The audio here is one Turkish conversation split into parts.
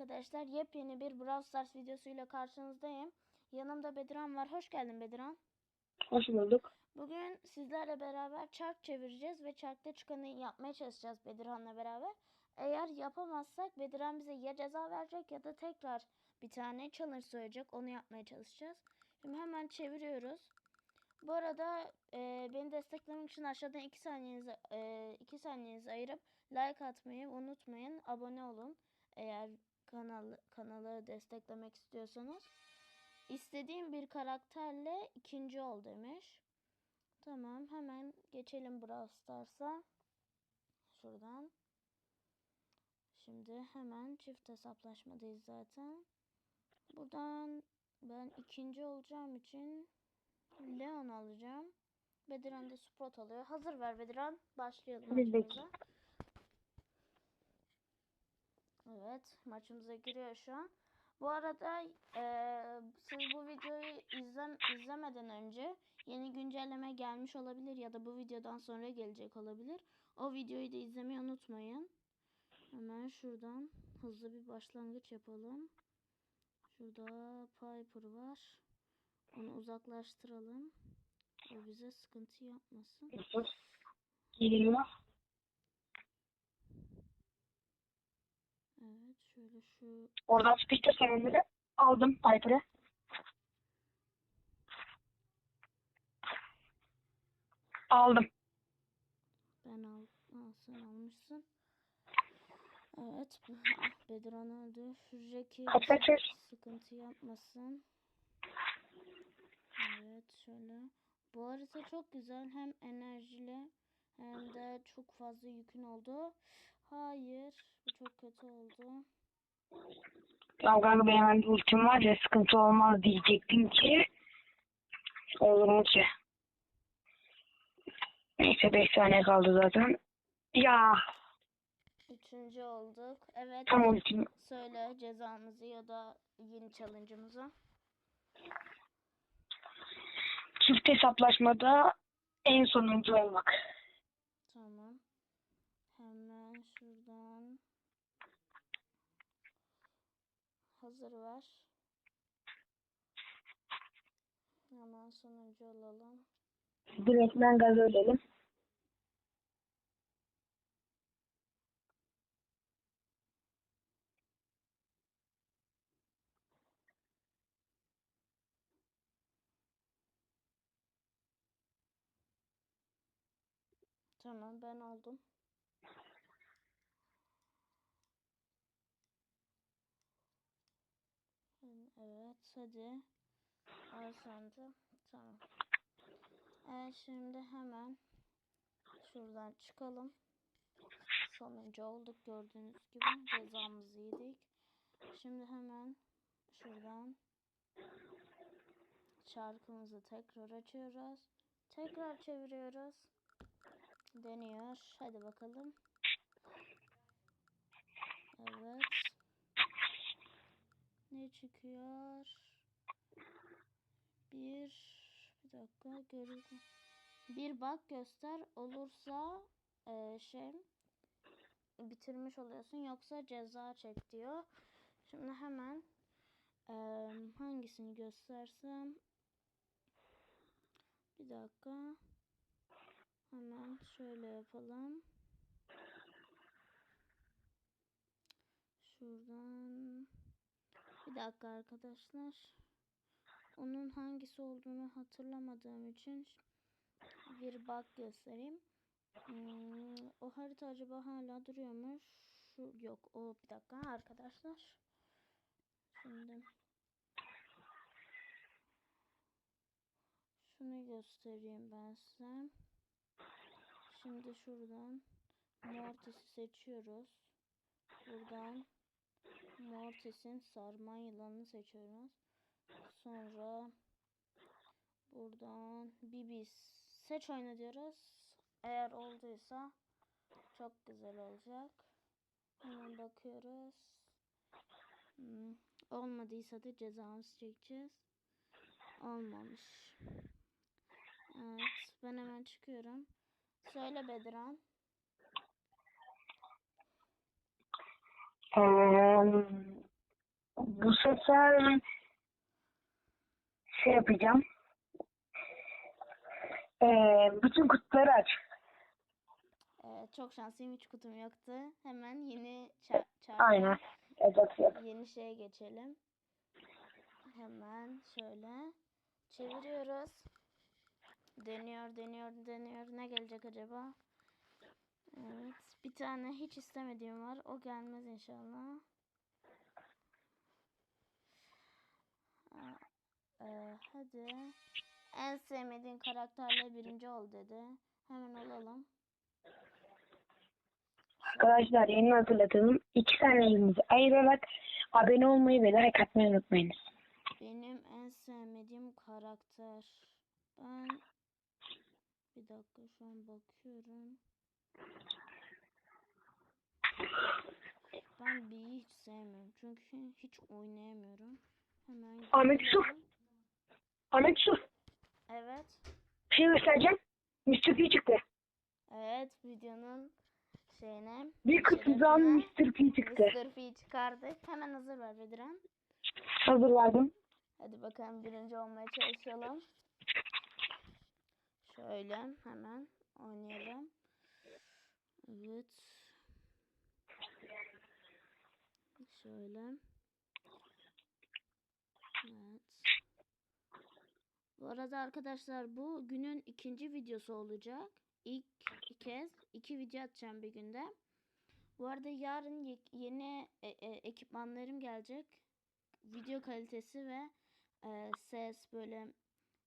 Arkadaşlar yepyeni bir Brawl Stars videosuyla karşınızdayım. Yanımda Bediran var. Hoş geldin Bediran. Hoş bulduk. Bugün sizlerle beraber çark çevireceğiz ve çarkta çıkanı yapmaya çalışacağız Bediran'la beraber. Eğer yapamazsak Bediran bize ya ceza verecek ya da tekrar bir tane challenge söyleyecek. Onu yapmaya çalışacağız. Şimdi hemen çeviriyoruz. Bu arada e, beni desteklemek için aşağıdan 2 saniyenizi, 2 saniyenizi ayırıp like atmayı unutmayın. Abone olun. Eğer kanal, kanalı desteklemek istiyorsanız. İstediğim bir karakterle ikinci ol demiş. Tamam hemen geçelim Brawl Stars'a. Şuradan. Şimdi hemen çift hesaplaşmadayız zaten. Buradan ben ikinci olacağım için Leon alacağım. Bediran da Sprout alıyor. Hazır ver Bediran. Başlayalım maçımıza. Evet maçımıza giriyor şu an. Bu arada eee, siz bu videoyu izlem izlemeden önce yeni güncelleme gelmiş olabilir ya da bu videodan sonra gelecek olabilir. O videoyu da izlemeyi unutmayın. Hemen şuradan hızlı bir başlangıç yapalım. Şurada Piper var. Onu uzaklaştıralım. O bize sıkıntı yapmasın. Geliyor. Evet şöyle şu Oradan speaker sanırım aldım Piper'ı. Aldım. Ben al, al sen almışsın. Evet. Ah, Bedran öldü. Jackie Kaç kaçır? sıkıntı yapmasın. Evet şöyle. Bu harita çok güzel. Hem enerjili hem de çok fazla yükün oldu. Hayır. Bu çok kötü oldu. Ya kanka benim bir ultim var ya sıkıntı olmaz diyecektim ki. Olur mu ki? Neyse 5 saniye kaldı zaten. Ya Üçüncü olduk. Evet. tam ultim. Söyle cezamızı ya da yeni challenge'ımızı. Çift hesaplaşmada en sonuncu olmak. Tamam. Hemen şuradan hazır ver. Hemen sonuncu alalım. Direktmen gaz ölelim. Tamam ben oldum. Evet hadi. De. Tamam. Evet şimdi hemen şuradan çıkalım. Sonuncu olduk gördüğünüz gibi. Cezamızı yedik. Şimdi hemen şuradan çarkımızı tekrar açıyoruz. Tekrar çeviriyoruz. Deniyor. Hadi bakalım. Evet. Ne çıkıyor? Bir bir dakika görün. Bir bak göster olursa e, şey bitirmiş oluyorsun yoksa ceza çek diyor. Şimdi hemen e, hangisini göstersem bir dakika hemen şöyle yapalım. Şuradan bir dakika arkadaşlar. Onun hangisi olduğunu hatırlamadığım için bir bak göstereyim. Hmm, o harita acaba hala duruyor mu? Şu yok. O bir dakika arkadaşlar. Şimdi şunu göstereyim ben size. Şimdi şuradan Mortis'i seçiyoruz. Buradan Mortis'in sarman yılanını seçiyoruz. Sonra buradan Bibis seç oyna diyoruz. Eğer olduysa çok güzel olacak. Hemen bakıyoruz. Hmm, olmadıysa da cezamızı çekeceğiz. Olmamış. Evet ben hemen çıkıyorum. Söyle Bedran. Bu sefer şey yapacağım. Eee, bütün kutuları aç. Ee, çok şanslıyım hiç kutum yoktu. Hemen yeni ça- çarpı- Aynen. Evet, yeni şeye geçelim. Hemen şöyle çeviriyoruz. Deniyor, deniyor, deniyor. Ne gelecek acaba? Evet, bir tane hiç istemediğim var. O gelmez inşallah. Aa, e, hadi. En sevmediğin karakterle birinci ol dedi. Hemen olalım. Arkadaşlar yeni hatırlatalım. İki saniyemizi ayırarak abone olmayı ve like atmayı unutmayınız. Benim en sevmediğim karakter. Ben bir dakika şu an bakıyorum. Ben B'yi hiç sevmiyorum. Çünkü hiç oynayamıyorum. Hemen Ahmet Yusuf. Ahmet Yusuf. Evet. Bir şey göstereceğim. Mr. P çıktı. Evet videonun şeyine Bir kutudan Mr. P çıktı. Mr. P çıkardık. Hemen hazır ver Bediren. Hazırladım. Hadi bakalım birinci olmaya çalışalım. Şöyle hemen oynayalım. Evet. Şöyle. Evet. Bu arada arkadaşlar bu günün ikinci videosu olacak. İlk kez iki video atacağım bir günde. Bu arada yarın ye- yeni e- e, ekipmanlarım gelecek. Video kalitesi ve e, ses böyle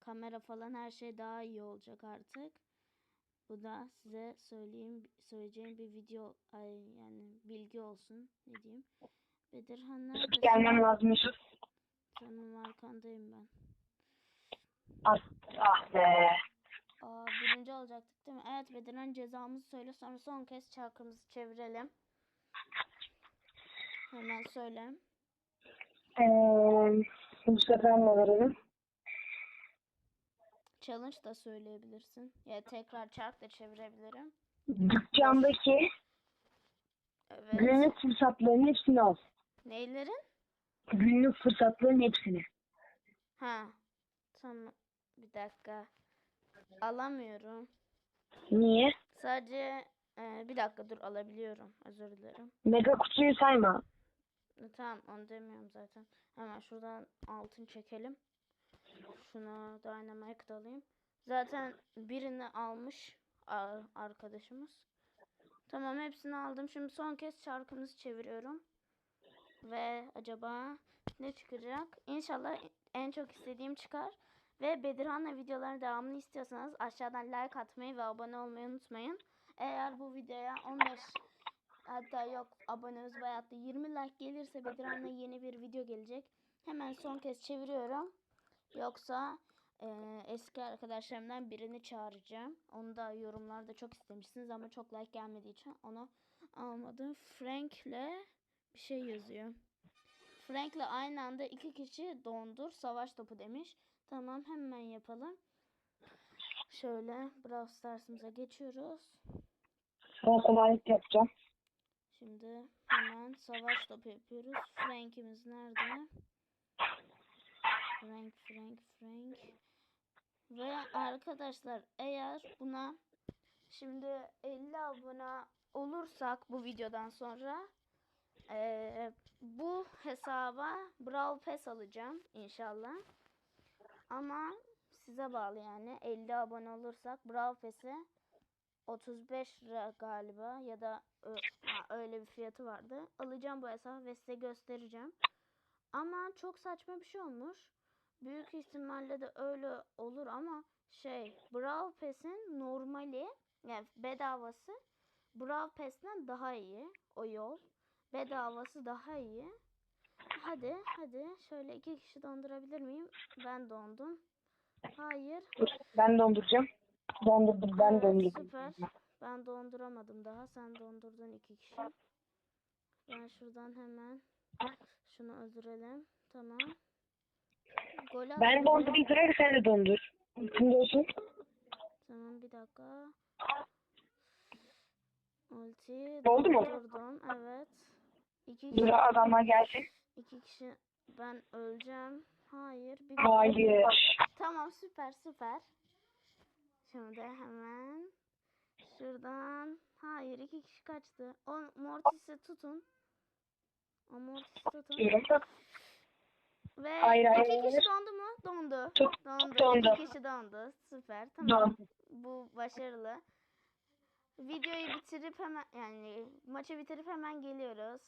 kamera falan her şey daha iyi olacak artık. Bu da size söyleyeyim söyleyeceğim bir video ay yani bilgi olsun ne diyeyim. Bedirhan? Gelmem lazım Yusuf. Tamam arkandayım ben. Ah, ah be. Aa birinci olacaktık değil mi? Evet Bedirhan cezamızı söyle sonra son kez çarkımızı çevirelim. Hemen söyle. Ee, bu sefer ne verelim? Challenge da söyleyebilirsin. Ya tekrar çark da çevirebilirim. Dükkandaki Evet. günlük fırsatların hepsini al. Neylerin? Günlük fırsatların hepsini. Ha. Tamam. Bir dakika. Alamıyorum. Niye? Sadece e, bir dakika dur alabiliyorum. Özür dilerim. Mega kutuyu sayma. Tamam onu demiyorum zaten. Hemen şuradan altın çekelim. Şuna Dynamite da alayım. Zaten birini almış arkadaşımız. Tamam hepsini aldım. Şimdi son kez çarkımızı çeviriyorum. Ve acaba ne çıkacak? İnşallah en çok istediğim çıkar. Ve Bedirhan'la videoların devamını istiyorsanız aşağıdan like atmayı ve abone olmayı unutmayın. Eğer bu videoya 15 hatta yok abonemiz bayağı arttı. 20 like gelirse Bedirhan'la yeni bir video gelecek. Hemen son kez çeviriyorum. Yoksa eee, eski arkadaşlarımdan birini çağıracağım. Onu da yorumlarda çok istemişsiniz ama çok like gelmediği için onu almadım. Frank'le bir şey yazıyor. Frank'le aynı anda iki kişi dondur savaş topu demiş. Tamam hemen yapalım. Şöyle Brawl Stars'ımıza geçiyoruz. Ben kolaylık yapacağım. Şimdi hemen savaş topu yapıyoruz. Frank'imiz nerede? Frank, Frank, Frank. Ve arkadaşlar eğer buna şimdi 50 abone olursak bu videodan sonra eee, bu hesaba Brawl Pass alacağım inşallah. Ama size bağlı yani 50 abone olursak Brawl Pass'i 35 lira galiba ya da öyle bir fiyatı vardı. Alacağım bu hesabı ve size göstereceğim. Ama çok saçma bir şey olmuş. Büyük ihtimalle de öyle olur ama şey Brawl Pass'in normali yani bedavası Brawl Pass'ten daha iyi o yol. Bedavası daha iyi. Hadi hadi şöyle iki kişi dondurabilir miyim? Ben dondum. Hayır. Ben donduracağım. Dondurdum, ben Evet, dondurdum. süper. Ben donduramadım daha. Sen dondurdun iki kişi. Ben şuradan hemen şunu öldürelim. Tamam. Gol Ben dondurayım, bırak sen de dondur. Şimdi olsun. Tamam bir dakika. Ulti Oldu mu? dondurdum. Evet. İki Dur kişi, adamlar gelsin. iki kişi ben öleceğim. Hayır. Bir Hayır. Tamam süper süper. Şimdi hemen şuradan. Hayır iki kişi kaçtı. O Mortis'i tutun. O Mortis'i tutun. Diyorum. Ve Hayır, hayır, iki kişi dondu mu? Dondu. Tut- Dondu. dondu. İki kişi dondu. Süper. Tamam. Don. Bu başarılı. Videoyu bitirip hemen yani maçı bitirip hemen geliyoruz.